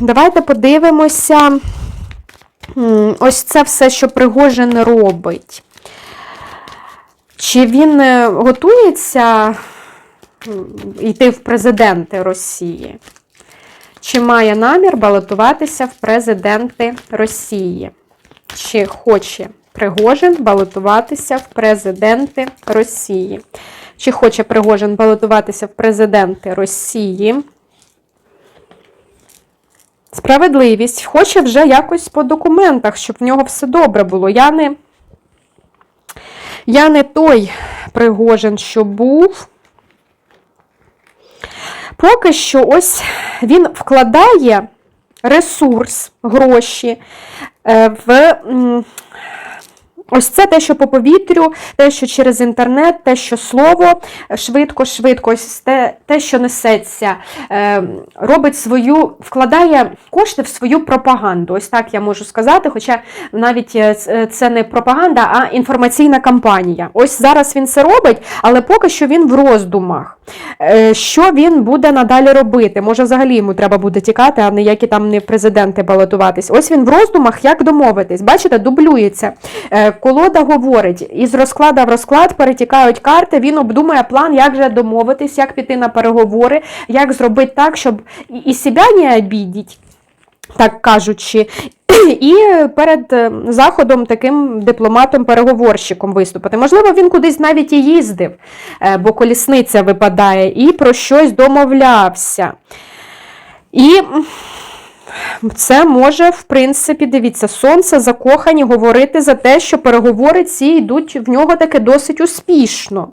Давайте подивимося. Ось це все, що Пригожин робить. Чи він е, готується йти в президенти Росії? Чи має намір балотуватися в президенти Росії? Чи хоче Пригожин балотуватися в президенти Росії? Чи хоче Пригожин балотуватися в президенти Росії? Справедливість хоче вже якось по документах, щоб в нього все добре було. Я не, я не той Пригожин, що був. Поки що ось він вкладає ресурс, гроші е, в. Ось це те, що по повітрю, те, що через інтернет, те, що слово швидко-швидко, ось те, те, що несеться, е, робить свою, вкладає кошти в свою пропаганду. Ось так я можу сказати. Хоча навіть е, це не пропаганда, а інформаційна кампанія. Ось зараз він це робить, але поки що він в роздумах. Е, Що він буде надалі робити? Може, взагалі йому треба буде тікати, а не які там не президенти балотуватись. Ось він в роздумах, як домовитись. Бачите, дублюється. Е, Колода говорить, із розклада в розклад перетікають карти. Він обдумує план, як же домовитись, як піти на переговори, як зробити так, щоб і- себе не обідіть, так кажучи. І перед е, заходом таким дипломатом-переговорщиком виступити. Можливо, він кудись навіть і їздив, е, бо колісниця випадає, і про щось домовлявся. І це може, в принципі, дивіться, сонце закохані говорити за те, що переговори ці йдуть в нього таки досить успішно.